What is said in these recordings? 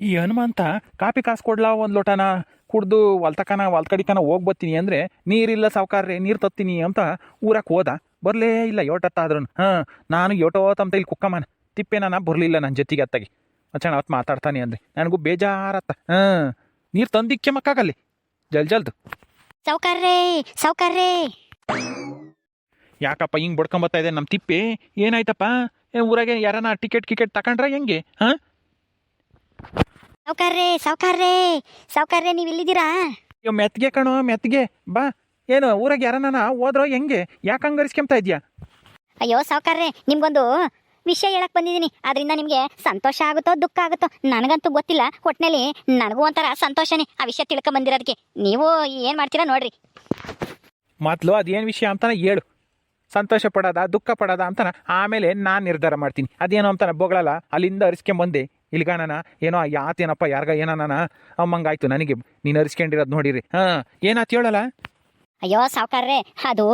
ಈ ಹನುಮಂತ ಕಾಪಿ ಕಾಸು ಕೊಡ್ಲಾ ಒಂದು ಲೋಟನ ಕುಡ್ದು ಹೊಲ್ತಕನ ಹೊಲ್ಕಡಿಕನ ಹೋಗಿ ಬರ್ತೀನಿ ಅಂದರೆ ನೀರಿಲ್ಲ ಸಾವುಕಾರ್ರೆ ನೀರು ತತ್ತೀನಿ ಅಂತ ಊರಕ್ಕೆ ಹೋದ. ಬರಲೇ ಇಲ್ಲ ಯೋಟತ್ತಾದ್ರೂ ಹಾಂ ನಾನು ಯೋಟೋ ಯೋಟೋತಂತ ಇಲ್ಲಿ ಕುಕ್ಕಮ್ಮನ. ತಿಪ್ಪೆ ನಾನು ಬರಲಿಲ್ಲ ನನ್ನ ಜೊತೆಗೆ ಅತ್ತಾಗಿ. ಅಚ್ಚಣ ಅವತ್ತು ಮಾತಾಡ್ತಾನೆ ಅಂದರೆ. ನನಗೂ ಬೇಜಾರತ್ತ. ಹಾಂ ನೀರು ತಂದಿಕ್ಕೆ ಮಕ್ಕಾಗಲ್ಲಿ. ಜಲ್ ಜಲ್ದು. ಸಾವುಕಾರ್ರೇ ಸಾವುಕಾರ್ರೇ. ಯಾಕಪ್ಪ ಹಿಂಗೆ ಬಡ್ಕೊಂಬತ್ತಾ ಇದೆ ನಮ್ಮ ತಿಪ್ಪೆ? ಏನಾಯ್ತಪ್ಪ? ಏನು ಊರಾಗೆ ಯಾರನ್ನ ಟಿಕೆಟ್ ಕಿಕೆಟ್ ತಗೊಂಡ್ರೆ ಹೆಂಗೆ? ಹಾಂ? ಸೌಕರ್ರೇ ಸಾವುಕಾರ್ರೆ ಸಾವುಕಾರ್ರೆ ನೀವು ಇಲ್ಲಿದ್ದೀರಾ ಅಯ್ಯೋ ಮೆತ್ಗೆ ಕಣೋ ಮೆತ್ಗೆ. ಬಾ. ಏನು ಊರಾಗ ಯಾರನ್ನ ಹೋದ್ರೋ ಹೆಂಗೆ? ಯಾಕೆ ಹಂಗರಿಸ್ಕೊಂತ ಇದೆಯಾ ಅಯ್ಯೋ ಸಾವುಕಾರ್ರೆ ನಿಮ್ಗೊಂದು ವಿಷಯ ಹೇಳಕ್ ಬಂದಿದ್ದೀನಿ. ಅದರಿಂದ ನಿಮಗೆ ಸಂತೋಷ ಆಗುತ್ತೋ ದುಃಖ ಆಗುತ್ತೋ ನನಗಂತೂ ಗೊತ್ತಿಲ್ಲ. ಒಟ್ನಲ್ಲಿ ನನಗೂ ಒಂಥರ ಸಂತೋಷನೇ ಆ ವಿಷಯ ತಿಳ್ಕೊ ಬಂದಿರೋದಕ್ಕೆ. ನೀವು ಏನು ಮಾಡ್ತೀರಾ ನೋಡ್ರಿ. ಮೊದಲು ಅದೇನು ವಿಷಯ ಅಂತಾನೆ ಹೇಳು. ಸಂತೋಷ ಪಡೋದ ದುಃಖ ಪಡೋದ ಅಂತಾನ ಆಮೇಲೆ ನಾನು ನಿರ್ಧಾರ ಮಾಡ್ತೀನಿ. ಅದೇನು ಅಂತಾನೆ ಬೊಗಳಲ್ಲ ಅಲ್ಲಿಂದ ಅರಿಸ್ಕೊಂಬಂದೆ ಇಲ್ಗಾನನ ಏನೋ ಯಾತೇನಪ್ಪ ಯಾರ್ಗ ಏನಾನ ಅಮ್ಮಂಗಾಯ್ತು ನನಗೆ. ನೀನು ಅರಿಸ್ಕೊಂಡಿರೋದು ನೋಡಿರಿ. ಹಾ ಏನಾತ್ ಹೇಳಲ್ಲ? ಅಯ್ಯೋ ಸಾವುಕಾರ್ರೆ ಅದು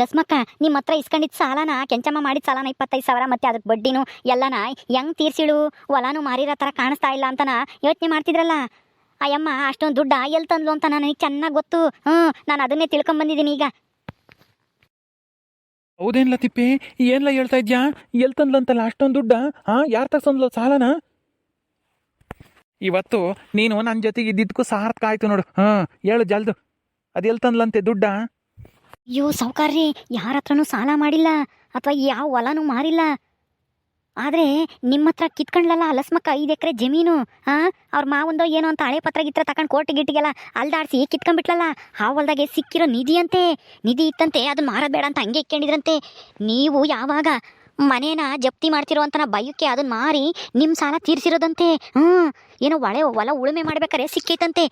ಲಸ್ಮಕ್ಕ ನಿಮ್ಮ ಹತ್ರ ಇಸ್ಕೊಂಡಿದ್ ಸಾಲನ ಕೆಂಚಮ್ಮ ಮಾಡಿದ ಸಾಲನ ಇಪ್ಪತ್ತೈದು ಸಾವಿರ ಮತ್ತೆ ಅದಕ್ಕೆ ಬಡ್ಡಿನು ಎಲ್ಲನ ಹೆಂಗ್ ತೀರ್ಸಿಳು? ಹೊಲಾನು ಮಾರಿರೋ ಥರ ಕಾಣಿಸ್ತಾ ಇಲ್ಲ ಅಂತನ ಯೋಚನೆ ಮಾಡ್ತಿದ್ರಲ್ಲ? ಅಯ್ಯಮ್ಮ ಅಷ್ಟೊಂದು ದುಡ್ಡ ಎಲ್ಲಿ ತಂದ್ಲು ಅಂತ ನನಗೆ ಚೆನ್ನಾಗಿ ಗೊತ್ತು. ಹ್ಞೂ ನಾನು ಅದನ್ನೇ ತಿಳ್ಕೊಂಬಂದಿದ್ದೀನಿ ಈಗ. ಹೌದೇನ್ಲ ತಿಪ್ಪಿ ಏನ್ಲ ಹೇಳ್ತಾ ಇದ್ಯಾ? ಎಲ್ ತಂದ್ಲಂತಲ್ಲ ಅಷ್ಟೊಂದು ದುಡ್ಡ? ಹಾಂ ಯಾರು ತಗ್ಸಂದ್ಲ ಸಾಲನ? ಇವತ್ತು ನೀನು ನನ್ನ ಜೊತೆಗೆ ಇದ್ದಿದ್ದಕ್ಕೂ ಸಾರ್ಥಕ ಆಯ್ತು ನೋಡು. ಹಾಂ, ಹೇಳು ಜಲ್ದು. ಅದೆಲ್ ತಂದ್ಲಂತೆ ದುಡ್ಡ? ಅಯ್ಯೋ, ಸಾವುಕಾರ್ರಿ ಯಾರ ಹತ್ರನೂ ಸಾಲ ಮಾಡಿಲ್ಲ ಅಥವಾ ಯಾವ ಹೊಲನೂ ಮಾರಿಲ್ಲ. ಆದರೆ ನಿಮ್ಮ ಹತ್ರ ಕಿತ್ಕೊಂಡ್ಲಲ್ಲ ಅಲಸ್ಮಕ್ಕ ಐದು ಎಕರೆ ಜಮೀನು ಹಾಂ ಅವ್ರ ಮಾವಂದೋ ಏನೋ ಅಂತ ಹಳೆ ಪತ್ರ ಗಿತ್ರ ತಗೊಂಡು ಕೋರ್ಟ್ ಗಿಟ್ಟಿಗೆಲ್ಲ ಅಲ್ದಾಡ್ಸಿ ಕಿತ್ಕೊಂಡ್ಬಿಟ್ಲಲ್ಲ, ಆ ಹೊಲ್ದಾಗೆ ಸಿಕ್ಕಿರೋ ನಿಧಿ ಅಂತೆ ನಿಧಿ ಇತ್ತಂತೆ ಅದನ್ನ ಮಾರೋದು ಬೇಡ ಅಂತ ಹಂಗೆ ಇಟ್ಕೊಂಡಿದ್ರಂತೆ ನೀವು ಯಾವಾಗ ಮನೇನ ಜಪ್ತಿ ಮಾಡ್ತಿರೋ ಅಂತ ಭಯಕ್ಕೆ ಅದನ್ನ ಮಾರಿ ನಿಮ್ಮ ಸಾಲ ತೀರ್ಸಿರೋದಂತೆ. ಹ್ಞೂ ಏನೋ ಒಳೆ ಹೊಲ ಉಳುಮೆ ಮಾಡ್ಬೇಕಾರೆ ಸಿಕ್ಕೈತಂತೆ.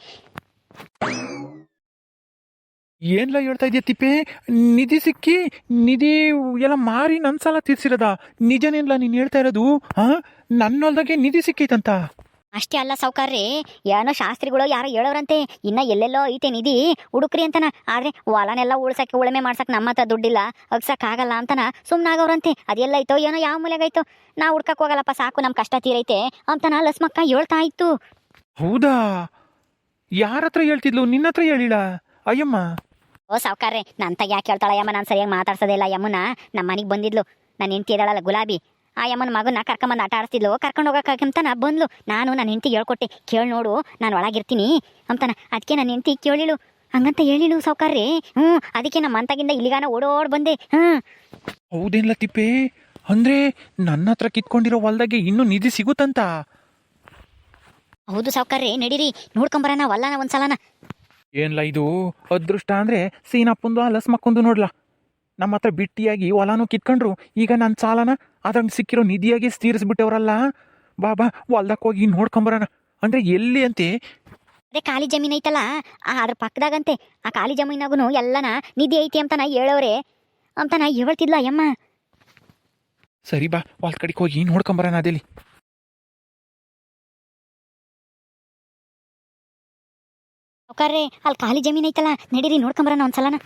ಏನ್ಲ ಹೇಳ್ತಾ ಇದೆಯಾ ತಿಪ್ಪೆ? ನಿಧಿ ಸಿಕ್ಕಿ, ನಿಧಿ ಎಲ್ಲ ಮಾರಿ ನನ್ನ ಸಾಲ ತೀರ್ಸಿರೋದ? ನಿಜನೇನ್ಲ ನೀನು ಹೇಳ್ತಾ ಇರೋದು? ಹಾಂ ನನ್ನ ಹೊಲ್ದಾಗೆ ನಿಧಿ ಸಿಕ್ಕೈತಂತ? ಅಷ್ಟೇ ಅಲ್ಲ ಸಾವುಕಾರ್ರಿ ಏನೋ ಶಾಸ್ತ್ರಿಗಳು ಯಾರೋ ಹೇಳೋರಂತೆ ಇನ್ನ ಎಲ್ಲೆಲ್ಲೋ ಐತೆ ನಿಧಿ ಹುಡುಕ್ರಿ ಅಂತನ. ಆದ್ರೆ ಹೊಲನೆಲ್ಲ ಉಳ್ಸಕ್ಕೆ ಉಳುಮೆ ಮಾಡ್ಸಕ್ ನಮ್ಮ ಹತ್ರ ದುಡ್ಡಿಲ್ಲ ಅಗ್ಸಕ್ ಆಗಲ್ಲ ಅಂತನ ಸುಮ್ಮನಾಗವ್ರಂತೆ ಅದೆಲ್ಲ ಐತೋ ಏನೋ ಯಾವ ಮೂಲೆಗೈತೋ ನಾ ಹುಡ್ಕಕ್ ಹೋಗಲ್ಲಪ್ಪ ಸಾಕು ನಮ್ ಕಷ್ಟ ತೀರೈತೆ ಅಂತನ ಲಸ್ಮಕ್ಕ ಹೇಳ್ತಾ ಇತ್ತು. ಹೌದಾ? ಯಾರ ಹತ್ರ ಹೇಳ್ತಿದ್ಲು? ನಿನ್ನ ಹತ್ರ ಹೇಳಿಲ್ಲ? ಅಯ್ಯಮ್ಮ. ಓ ಸಾವುಕಾರ್ರೆ ನನ್ನ ತಗ ಯಾಕೆ ಹೇಳ್ತಾಳ ಯಮ್ಮ ನಾನು ಸರಿಯಾಗಿ ಮಾತಾಡ್ಸೋದೇ ಇಲ್ಲ ಯಮ್ಮನ ನಮ್ಮ ಮನೆಗೆ ಬಂದಿದ್ಲು. ನಾನು ಹೆಂಡತಿ ಇದ್ದಾಳಲ್ಲ ಗುಲಾಬಿ. ಆ ಯಮ್ಮನ ಮಗನ ಕರ್ಕೊಂಬಂದು ಆಟ ಆಡಿಸ್ತಿದ್ಲು. ಕರ್ಕೊಂಡು ಹೋಗಕ್ಕಂತನ ಬಂದ್ಲು. ನಾನು ನನ್ನ ಹೆಂಡತಿ ಹೇಳ್ಕೊಟ್ಟೆ ಕೇಳಿ ನೋಡು ನಾನು ಒಳಗಿರ್ತೀನಿ. ಅಂತಾನ. ಅದಕ್ಕೆ ನನ್ನ ಹೆಂಡತಿ ಕೇಳಿಳು. ಹಂಗಂತ ಹೇಳಿಳು ಸಾವುಕಾರ್ರಿ. ಹ್ಞೂ ಅದಕ್ಕೆ ನಮ್ಮ ಮಂತಾಗಿಂದ ಇಲ್ಲಿಗಾನ ಓಡೋಡ್ ಬಂದೆ. ಹ್ಞೂ. ಹೌದೇನ್ಲ ತಿಪ್ಪೆ? ಅಂದ್ರೆ ನನ್ನ ಹತ್ರ ಕಿತ್ಕೊಂಡಿರೋ ಹೊಲ್ದಾಗೆ ಇನ್ನೂ ನಿಧಿ ಸಿಗುತ್ತಂತ? ಹೌದು ಸಾವುಕಾರ್ರಿ ನಡೀರಿ. ನೋಡ್ಕೊಂಬರೋಣ ವಲ್ಲನ ಒಂದ್ಸಲನ. ಏನ್ಲ ಇದು? ಅದೃಷ್ಟ ಅಂದ್ರೆ ಸೀನಪ್ಪಂದು ಅಲಸ್ ಮಕ್ಕೊಂದು ನೋಡ್ಲ? ನಮ್ಮ ಹತ್ರ ಬಿಟ್ಟಿಯಾಗಿ ಹೊಲಾನು ಕಿತ್ಕೊಂಡ್ರು. ಈಗ ನನ್ನ ಸಾಲನ ಅದ್ರಂಗೆ ಸಿಕ್ಕಿರೋ ನಿಧಿಯಾಗಿ ತೀರಿಸ್ಬಿಟ್ಟವ್ರಲ್ಲ? ಬಾಬಾ ಹೊಲ್ದಕ್ಕೆ ಹೋಗಿ ನೋಡ್ಕೊಂಬರೋಣ. ಅಂದ್ರೆ ಎಲ್ಲಿ ಅಂತೆ? ಅದೇ ಖಾಲಿ ಜಮೀನು ಐತಲ್ಲ ಆ ಅದ್ರ ಪಕ್ಕದಾಗಂತೆ ಆ ಖಾಲಿ ಜಮೀನಾಗೂ ಎಲ್ಲನ ನಿಧಿ ಐತಿ ಅಂತ ನಾ ಹೇಳೋರೆ ನಾ ಹೇಳ್ತಿದ್ಲ ಯಮ್ಮ ಸರಿ ಬಾ ಹೊಲ್ ಕಡೆಗೆ ಹೋಗಿ ನೋಡ್ಕೊಂಬರೋಣ ಅದೇಲಿ. ಅವ್ಕಾರ್ರೆ ಅಲ್ಲಿ ಖಾಲಿ ಜಮೀನು ಐತಲ್ಲ ನಡೀರಿ ನೋಡ್ಕೊಂಬರೋಣ ಒಂದ್ಸಲನ.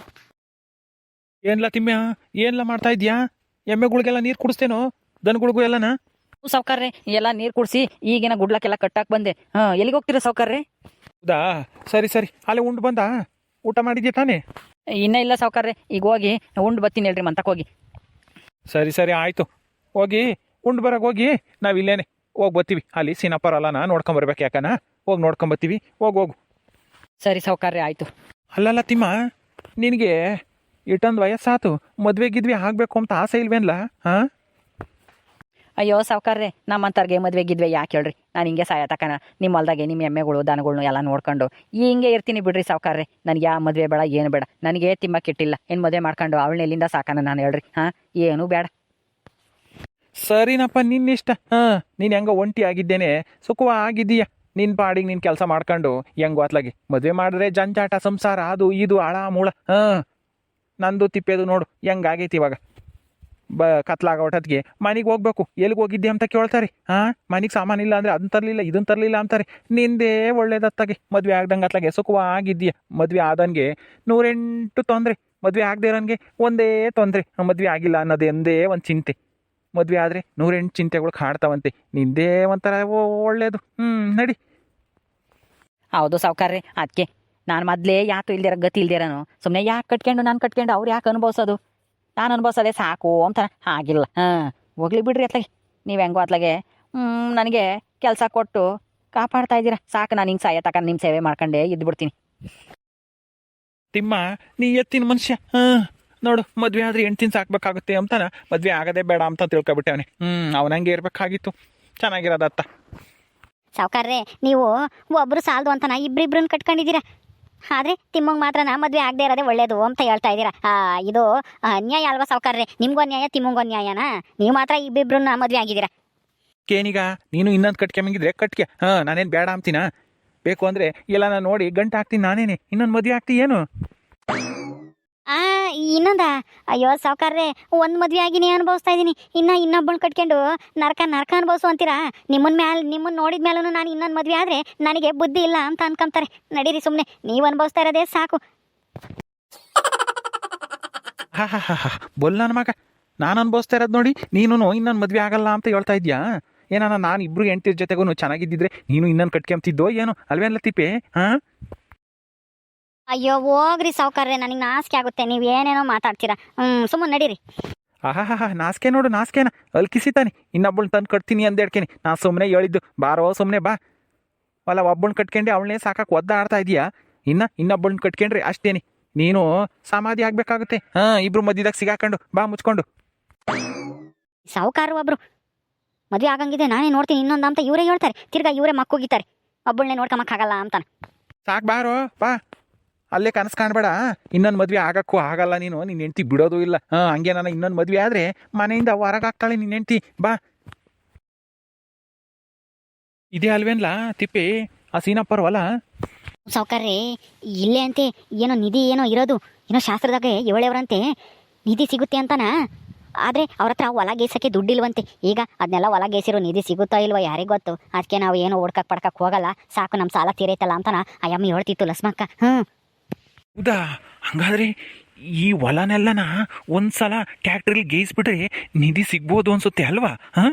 ಏನ್ಲ ತಿಮ್ಮ್ಯ ಏನ್ಲ ಮಾಡ್ತಾ ಇದ್ಯಾ? ಎಮ್ಮೆಗಳಿಗೆಲ್ಲ ನೀರು ಕುಡಿಸ್ತೇನೋ? ದನಗಳಿಗೂ ಎಲ್ಲನ? ಸಾವ್ಕಾರ್ರೆ ಎಲ್ಲ ನೀರು ಕುಡಿಸಿ ಈಗಿನ ಗುಡ್ಲಕ್ಕೆಲ್ಲ ಕಟ್ಟಾಕ್ ಬಂದೆ. ಹಾ ಎಲ್ಲಿಗೆ ಹೋಗ್ತೀರಾ ಸಾವ್ಕಾರ್ರೆ? ಹೌದಾ? ಸರಿ ಸರಿ. ಅಲ್ಲೇ ಉಂಡು ಬಂದ? ಊಟ ಮಾಡಿದ್ಯಾ ತಾನೇ? ಇನ್ನ ಇಲ್ಲ ಸಾವ್ಕಾರ್ರೆ. ಈಗ ಹೋಗಿ ಉಂಡು ಬರ್ತೀನಿ ಹೇಳ್ರಿ ಮಂತಕ್ಕೆ ಹೋಗಿ. ಸರಿ ಸರಿ ಆಯಿತು. ಹೋಗಿ ಉಂಡು ಬರೋಕೆ ಹೋಗಿ ನಾವು ಇಲ್ಲೇನೆ. ಹೋಗಿ ಬರ್ತೀವಿ ಅಲ್ಲಿ ಸೀನಪ್ಪರ ಅಲ್ಲನ ನೋಡ್ಕೊಂಬರ್ಬೇಕು ಯಾಕನ? ಹೋಗಿ ನೋಡ್ಕೊಂಬರ್ತೀವಿ ಹೋಗಿ ಹೋಗು. ಸರಿ ಸಾವ್ಕಾರ್ರೆ ಆಯ್ತು. ಅಲ್ಲಲ್ಲ ತಿಮ್ಮ ನಿನಗೆ ಇಟ್ಟೊಂದು ವಯಸ್ಸಾತು ಮದುವೆ ಗಿದ್ವಿ ಆಗಬೇಕು ಅಂತ ಆಸೆ ಇಲ್ವೇನ್ಲ? ಹಾಂ? ಅಯ್ಯೋ ಸಾವ್ಕಾರ್ರೆ ನಮ್ಮಂತರ್ಗೆ ಮದುವೆ ಗಿದ್ವೆ ಯಾಕೆ ಹೇಳ್ರಿ? ನಾನು ಹಿಂಗೆ ಸಾಯತಕನ ನಿಮ್ಮ ಹೊಲ್ದಾಗೆ ನಿಮ್ಮ ಎಮ್ಮೆಗಳು ದನಗಳ್ನು ಎಲ್ಲ ನೋಡ್ಕೊಂಡು. ಹಿಂಗೆ ಇರ್ತೀನಿ ಬಿಡ್ರಿ ಸಾವ್ಕಾರ್ರೆ. ನನಗೆ ಯಾವ ಮದುವೆ ಬೇಡ ಏನು ಬೇಡ. ನನಗೆ ತಿಮ್ಮ ಕೆಟ್ಟಿಲ್ಲ. ಏನು ಮದುವೆ ಮಾಡ್ಕೊಂಡು ಅವಳನ್ನ ಎಲ್ಲಿಂದ ಸಾಕನ ನಾನು ಹೇಳ್ರಿ? ಹಾಂ? ಏನು ಬೇಡ. ಸರಿನಪ್ಪ ನಿನ್ನಿಷ್ಟ. ಹಾಂ ನೀನು ಹೆಂಗೋ ಒಂಟಿ ಆಗಿದ್ದೇನೆ. ಸುಖವ ಆಗಿದ್ದೀಯ. ನಿನ್ನ ಪಾಡಿಗೆ ನಿನ್ನ ಕೆಲಸ ಮಾಡ್ಕೊಂಡು ಹೆಂಗೋ ಅತ್ಲಾಗಿ ಮದುವೆ ಮಾಡಿದ್ರೆ ಜಂಜಾಟ ಸಂಸಾರ ಅದು ಇದು ಅಳ ಮೂಳ. ಹಾಂ. ನಂದು ತಿಪ್ಪೇದು ನೋಡು, ಹೆಂಗಾಗೈತಿ ಇವಾಗ. ಬ, ಕತ್ಲಾಗ ಹೊಟ್ಟದ್ಗೆ ಮನೆಗೆ ಹೋಗ್ಬೇಕು, ಎಲ್ಲಿಗೆ ಹೋಗಿದ್ದೆ ಅಂತ ಕೇಳ್ತಾರೆ. ಹಾಂ ಮನೆಗೆ ಸಾಮಾನಿಲ್ಲ ಅಂದರೆ ಅದನ್ನ ತರಲಿಲ್ಲ ಇದನ್ನ ತರಲಿಲ್ಲ ಅಂತಾರೆ. ನಿಂದೇ ಒಳ್ಳೇದತ್ತಾಗೆ, ಮದುವೆ ಆಗ್ದಂಗೆ ಅತ್ಲಾಗೆ ಸುಖವಾಗಿದ್ದೀಯ. ಮದುವೆ ಆದಂಗೆ ನೂರೆಂಟು ತೊಂದರೆ, ಮದುವೆ ಆಗದೆ ಇರೋನ್ಗೆ ಒಂದೇ ತೊಂದರೆ. ಮದುವೆ ಆಗಿಲ್ಲ ಅನ್ನೋದು ಒಂದೇ ಒಂದು ಚಿಂತೆ. ಮದುವೆ ಆದರೆ ನೂರೆಂಟು ಚಿಂತೆಗಳು ಕಾಡ್ತಾವಂತೆ ನಿಂದೇ ಒಂಥರ ಒಳ್ಳೇದು. ಹ್ಞೂ ನಡಿ. ಹೌದು ಸಾವುಕಾರ್ರಿ ಅದಕ್ಕೆ ನಾನು ಮೊದಲೇ ಯಾಕೆ ಇಲ್ದಿರ ಗತಿ ಇಲ್ದಿರನು. ಸುಮ್ಮನೆ ಯಾಕೆ ಕಟ್ಕೊಂಡು ನಾನು ಕಟ್ಕೊಂಡು ಅವ್ರು ಯಾಕೆ ಅನುಭವಿಸೋದು? ನಾನು ಅನುಭವಿಸೋದೇ ಸಾಕು ಅಂತ. ಆಗಿಲ್ಲ ಹಾಂ ಹೋಗ್ಲಿ ಬಿಡ್ರಿ ಅತ್ಲಾಗೆ. ನೀವು ಹೆಂಗೋ ಅತ್ಲಾಗೆ. ಹ್ಮ್, ನನಗೆ ಕೆಲಸ ಕೊಟ್ಟು ಕಾಪಾಡ್ತಾ ಇದ್ದೀರಾ. ಸಾಕು ನಾನು ಹಿಂಗೆ ಸಾಯ ತಕ ನಿಮ್ಮ ಸೇವೆ ಮಾಡ್ಕೊಂಡೇ ಇದ್ಬಿಡ್ತೀನಿ ತಿಮ್ಮ ನೀ ಎತ್ತಿನ ಮನುಷ್ಯ. ಹಾಂ ನೋಡು ಮದ್ವೆ ಆದ್ರೆ ಹೆಣ್ತಿನ ಸಾಕ್ಬೇಕಾಗುತ್ತೆ ಅಂತಾನ. ಮದ್ವೆ ಆಗದೆ ಬೇಡ ಅಂತ ತಿಳ್ಕೊಬಿಟ್ಟವನೆ. ಹ್ಮ್ ಅವನಂಗೆ ಇರಬೇಕಾಗಿತ್ತು. ಚೆನ್ನಾಗಿರೋದತ್ತ ಸಾವುಕಾರ್ರೆ ನೀವು ಒಬ್ರು ಸಾಲದು ಅಂತನ ಇಬ್ಬರಿಬ್ರನ್ನ ಕಟ್ಕೊಂಡಿದ್ದೀರಾ? ಆದ್ರೆ ತಿಮ್ಮಂಗ್ ಮಾತ್ರ ನಾ ಮದ್ವೆ ಆಗದೆ ಇರೋದೇ ಒಳ್ಳೇದು ಅಂತ ಹೇಳ್ತಾ ಇದ್ದೀರಾ. ಇದು ಅನ್ಯಾಯ ಅಲ್ವಾ ಸಾವುಕಾರ್ರೆ? ನಿಮ್ಗೂ ಅನ್ಯಾಯ, ತಿಮ್ಮಂಗೂ ಅನ್ಯಾಯನಾ? ನೀವು ಮಾತ್ರ ಇಬ್ಬಿಬ್ರು ನಾ ಮದ್ವೆ ಆಗಿದ್ದೀರಾ. ಕೇನಿಗ, ನೀನು ಇನ್ನೊಂದ್ ಕಟ್ಕೆ ಹಾ, ನಾನೇನ್ ಬೇಡ ಅಂತೀನ? ಬೇಕು ಅಂದ್ರೆ ಎಲ್ಲ ನಾನು ನೋಡಿ ಗಂಟು ಹಾಕ್ತೀನಿ ನಾನೇನೆ. ಇನ್ನೊಂದು ಮದ್ವೆ ಆಗ್ತಿ ಏನು? ಆ, ಇನ್ನೊಂದ. ಅಯ್ಯೋ, ಸಾವುಕಾರ್ರೆ, ಒಂದು ಮದ್ವೆ ಆಗಿ ನೀ ಅನುಭವಿಸ್ತಾ ಇದೀನಿ. ಇನ್ನ ಇನ್ನೊಬ್ಬಳು ಕಟ್ಕೊಂಡು ನರಕ ನರಕ ಅನುಭವಿಸು ಅಂತೀರಾ? ನಿಮ್ಮನ್ ಮ್ಯಾಲ ನಿಮ್ಮನ್ನ ನೋಡಿದ ಮೇಲೂ ನಾನು ಇನ್ನೊಂದು ಮದ್ವೆ ಆದ್ರೆ ನನಗೆ ಬುದ್ಧಿ ಇಲ್ಲ ಅಂತ ಅನ್ಕೊಂತಾರೆ. ನಡೀರಿ ಸುಮ್ಮನೆ ನೀವು ಅನುಭವಿಸ್ತಾ ಇರೋದೇ ಸಾಕು. ಹಾ ಹಾ ಹಾ ಹಾ. ಬೊಲ್ ಮಗ. ನಾನು ಅನ್ಭವಿಸ್ತಾ ಇರೋದು ನೋಡಿ ನೀನು ಇನ್ನೊಂದು ಮದ್ವೆ ಆಗಲ್ಲ ಅಂತ ಹೇಳ್ತಾ ಇದ್ಯಾ? ಏನಾನ ನಾನು ಇಬ್ರು ಹೆಂಡ್ತಿರ್ ಜೊತೆಗೂ ಚೆನ್ನಾಗಿದ್ದಿದ್ರೆ ನೀನು ಇನ್ನೊಂದು ಕಟ್ಕೊಂತಿದ್ದೋ ಏನೋ? ಅಲ್ವೇನಲ್ಲ ತಿಪ್ಪೆ, ಹಾ? ಅಯ್ಯೋ ಹೋಗ್ರಿ ಸಾವುಕಾರ್ರೆ ನನಗೆ ನಾಸ್ಕೆ ಆಗುತ್ತೆ. ನೀವು ಏನೇನೋ ಮಾತಾಡ್ತೀರಾ. ಹ್ಞೂ ಸುಮ್ಮನೆ ನಡೀರಿ. ಆಹಾ ನಾಸ್ಕೆ ನೋಡು ನಾಸ್ಕೆನ. ಅಲ್ಕಿಸಿತಾನೆ ಇನ್ನೊಬ್ಬಳು ತಂದು ಕಟ್ತೀನಿ ಅಂದೇಳ್ಕೇನಿ ನಾ ಸುಮ್ಮನೆ ಹೇಳಿದ್ದು ಬಾರೋ ಸುಮ್ಮನೆ ಬಾ. ಅಲ್ಲ ಒಬ್ಬಳನ್ನ ಕಟ್ಕೊಂಡು ಅವಳನ್ನೇ ಸಾಕಕ್ಕೆ ಒದ್ದಾಡ್ತಾ ಇದೀಯಾ ಇನ್ನ ಇನ್ನೊಬ್ಬಳನ್ನ ಕಟ್ಕೊಂಡ್ರಿ ಅಷ್ಟೇನಿ. ನೀನು ಸಮಾಧಿ ಆಗ್ಬೇಕಾಗುತ್ತೆ. ಹಾ ಇಬ್ರು ಮಧ್ಯದಾಗ ಸಿಗಾಕೊಂಡು ಬಾ ಮುಚ್ಕೊಂಡು. ಸಾವುಕಾರ ಒಬ್ರು. ಮದುವೆ ಆಗಂಗಿದೆ ನಾನೇ ನೋಡ್ತೀನಿ. ಇನ್ನೊಂದು ಅಂತ ಇವರೇ ಹೇಳ್ತಾರೆ. ತಿರ್ಗಾ ಇವರೇ ಮಕ್ಕೋಗಿತ್ತಾರೆ ಒಬ್ಬಳನ್ನೇ ನೋಡ್ಕೊಂಬಕ್ಕಾಗಲ್ಲ ಅಂತಾನೆ. ಸಾಕು ಬಾರೋ ಬಾ. ಅಲ್ಲೇ ಕನಸು ಕಾಣಬೇಡ. ಇನ್ನೊಂದು ಮದ್ವೆ ಆಗಕ್ಕೂ ಆಗಲ್ಲ ನೀನು. ನಿನ್ನ ಹೆಂಡ್ತಿ ಬಿಡೋದು ಇಲ್ಲ. ಹಂಗೆ ನಾನು ಇನ್ನೊಂದು ಮದ್ವೆ ಆದರೆ ಮನೆಯಿಂದ ಹೊರಗಾಗ್ತಾಳೆ ನಿನ್ನ ಹೆಂಡ್ತಿ. ಬಾ. ಇದೇ ಅಲ್ವೇನ್ಲಾ, ತಿಪ್ಪಿ? ಆ ಸೀನಪ್ಪರ್ವಲ್ಲ ಸಾವುಕಾರ್ರೆ, ಇಲ್ಲೇ ಅಂತೆ, ಏನೋ ನಿಧಿ ಏನೋ ಇರೋದು. ಏನೋ ಶಾಸ್ತ್ರದಾಗ ಏಳೇವ್ರಂತೆ ನಿಧಿ ಸಿಗುತ್ತೆ ಅಂತಾನ? ಆದರೆ ಅವ್ರ ಹತ್ರ ಹೊಲ ಗೇಸಕ್ಕೆ ದುಡ್ಡಿಲ್ವಂತೆ. ಈಗ ಅದನ್ನೆಲ್ಲ ಹೊಲ ಗೇಸಿರೋ ನಿಧಿ ಸಿಗುತ್ತೋ ಇಲ್ವೋ ಯಾರಿಗೆ ಗೊತ್ತು? ಅದಕ್ಕೆ ನಾವು ಏನು ಹುಡ್ಕಕ್ ಪಡ್ಕಕ್ ಹೋಗಲ್ಲ. ಸಾಕು ನಮ್ಮ ಸಾಲ ತೀರೈತಲ್ಲ ಅಂತನ ಅಯ್ಯಮ್ಮ ಹೇಳ್ತಿತ್ತು ಲಸ್ಮಕ್ಕ. ಹ್ಞೂ ಹೌದಾ? ಹಂಗಾದ್ರೆ ಈ ಹೊಲನೆಲ್ಲನ ಒಂದ್ಸಲ ಟ್ಯಾಕ್ಟ್ರಲ್ಲಿ ಗೇಯಿಸ್ಬಿಟ್ರೆ ನಿಧಿ ಸಿಗ್ಬೋದು ಅನ್ಸುತ್ತೆ ಅಲ್ವಾ? ಹಾಂ?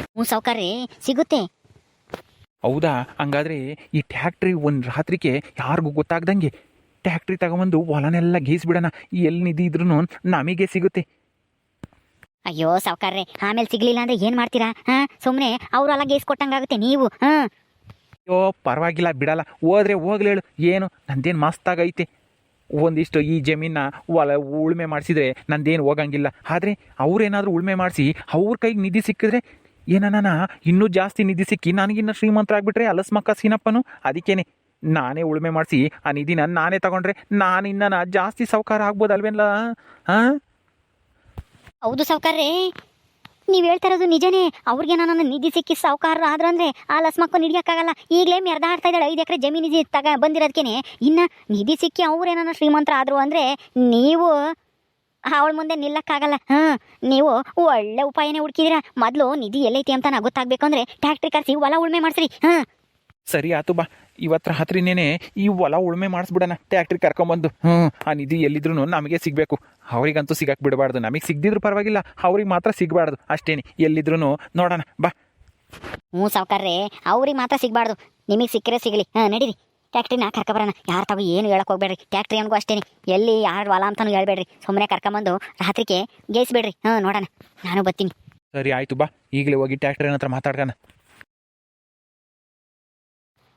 ಹ್ಞೂ ಸಾವುಕಾರ್ರೆ ಸಿಗುತ್ತೆ. ಹೌದಾ? ಹಂಗಾದ್ರೆ ಈ ಟ್ಯಾಕ್ಟ್ರಿ ಒಂದು ರಾತ್ರಿಗೆ ಯಾರಿಗೂ ಗೊತ್ತಾಗ್ದಂಗೆ. ಟ್ಯಾಕ್ಟ್ರಿ ತಗೊಂಬಂದು ಹೊಲನೆಲ್ಲ ಗೇಯಿಸ್ಬಿಡೋಣ. ಎಲ್ಲಿ ನಿಧಿ ಇದ್ರೂ ನಮಗೆ ಸಿಗುತ್ತೆ. ಅಯ್ಯೋ ಸಾವುಕಾರ್ರೆ ಆಮೇಲೆ ಸಿಗ್ಲಿಲ್ಲ ಅಂದ್ರೆ ಏನು ಮಾಡ್ತೀರಾ? ಹಾಂ? ಸುಮ್ಮನೆ ಅವ್ರು ಹೊಲ ಗೇಸ್ ಕೊಟ್ಟಂಗಾಗುತ್ತೆ ನೀವು. ಹಾಂ? ಅಯ್ಯೋ, ಪರವಾಗಿಲ್ಲ, ಬಿಡಲ್ಲ. ಹೋದ್ರೆ ಹೋಗ್ಲೇಳು ಏನು? ನಂದೇನು ಮಸ್ತಾಗೈತೆ ಒಂದಿಷ್ಟು ಈ ಜಮೀನ ಹೊಲ ಉಳುಮೆ ಮಾಡಿಸಿದ್ರೆ ನಂದೇನು ಹೋಗಂಗಿಲ್ಲ. ಆದರೆ ಅವ್ರೇನಾದರೂ ಉಳುಮೆ ಮಾಡಿಸಿ ಅವ್ರ ಕೈಗೆ ನಿಧಿ ಸಿಕ್ಕಿದ್ರೆ ಏನನ ಇನ್ನೂ ಜಾಸ್ತಿ ನಿಧಿ ಸಿಕ್ಕಿ ನನಗಿನ್ನ ಶ್ರೀಮಂತರಾಗ್ಬಿಟ್ರೆ ಅಲಸ್ಮಕ್ಕ ಸೀನಪ್ಪನು? ಅದಕ್ಕೇನೆ. ನಾನೇ ಉಳುಮೆ ಮಾಡಿಸಿ ಆ ನಿಧಿನ ನಾನೇ ತಗೊಂಡ್ರೆ ನಾನು ಇನ್ನ ಜಾಸ್ತಿ ಸಾವುಕಾರ ಆಗ್ಬೋದಲ್ವೇನಲ್ಲ ಹಾಂ ಹೌದು ಸಾವುಕಾರ್ರೆ. ನೀವು ಹೇಳ್ತಾ ಇರೋದು ನಿಜನೇ. ಅವ್ರಿಗೆ ನನ್ನ ನಿಧಿ ಸಿಕ್ಕಿ ಸಾವುಕಾರ ಆದ್ರ ಅಂದ್ರೆ ಆ ಲಸ್ಮಕ್ಕು ನಿಡಿಯೋಕ್ಕಾಗಲ್ಲ ಈಗಲೇ ಮೆರ್ದಾಡ್ತಾ ಇದ್ದಾಳೆ. ಐದು ಎಕರೆ ಜಮೀನು ತಗ ಬಂದಿರೋದಕ್ಕೇನೆ ಇನ್ನ ನಿಧಿ ಸಿಕ್ಕಿ ಅವ್ರೇನ ಶ್ರೀಮಂತರ ಆದ್ರು ಅಂದ್ರೆ ನೀವು ಅವಳ ಮುಂದೆ ನಿಲ್ಲಕ್ಕಾಗಲ್ಲ. ಹಾ, ನೀವು ಒಳ್ಳೆ ಉಪಾಯನೇ ಹುಡುಕಿದಿರಾ. ಮೊದಲು ನಿಧಿ ಎಲ್ಲೈತಿ ಅಂತ ಗೊತ್ತಾಗ್ಬೇಕು ಅಂದ್ರೆ ಟ್ಯಾಕ್ಟ್ರಿ ಕರ್ಸಿ ಹೊಲ ಉಳ್ಮೆ ಮಾಡ್ಸ್ರಿ. ಹಾ ಸರಿ ಆತು ಬಾ. ಇವತ್ತು ರಾತ್ರಿನೇನೆ ಈ ಹೊಲ ಉಳುಮೆ ಮಾಡಿಸ್ಬಿಡೋಣ. ಟ್ಯಾಕ್ಟ್ರಿ ಕರ್ಕೊಂಬಂದು. ಹ್ಞೂ ಆ ನಿಧಿ ಎಲ್ಲಿದ್ರು ನಮಗೆ ಸಿಗಬೇಕು. ಅವರಿಗಂತೂ ಸಿಗಕ್ಕೆ ಬಿಡಬಾರ್ದು. ನಮಗೆ ಸಿಗದಿದ್ರು ಪರವಾಗಿಲ್ಲ. ಅವ್ರಿಗೆ ಮಾತ್ರ ಸಿಗಬಾರ್ದು. ಅಷ್ಟೇನೆ. ಎಲ್ಲಿದ್ರು ನೋಡೋಣ. ಬಾ. ಹ್ಞೂ ಸಾವುಕಾರ್ರೆ. ಅವ್ರಿಗೆ ಮಾತ್ರ ಸಿಗಬಾರ್ದು. ನಿಮಗೆ ಸಿಕ್ಕರೆ ಸಿಗಲಿ. ಹಾಂ ನಡೀರಿ. ಟ್ಯಾಕ್ಟ್ರಿನ ಕರ್ಕೊಬರೋಣ. ಯಾರು ತಗೋ ಏನು ಹೇಳಕ್ಕೆ ಹೋಗ್ಬೇಡ್ರಿ. ಟ್ಯಾಕ್ಟ್ರಿ ಅನ್ಗೂ ಅಷ್ಟೇನಿ. ಎಲ್ಲಿ ಯಾರು ಹೊಲ ಅಂತಲೂ ಹೇಳ್ಬೇಡ್ರಿ. ಸುಮ್ಮನೆ ಕರ್ಕೊಂಬಂದು ರಾತ್ರಿಗೆ ಗೇಯಿಸ್ಬೇಡ್ರಿ. ಹಾಂ ನೋಡೋಣ. ನಾನು ಬರ್ತೀನಿ ಸರಿ ಆಯ್ತು ಬಾ. ಈಗಲೇ ಹೋಗಿ ಟ್ಯಾಕ್ಟ್ರಿನ ಹತ್ರ ಮಾತಾಡ್ಕೋಣ.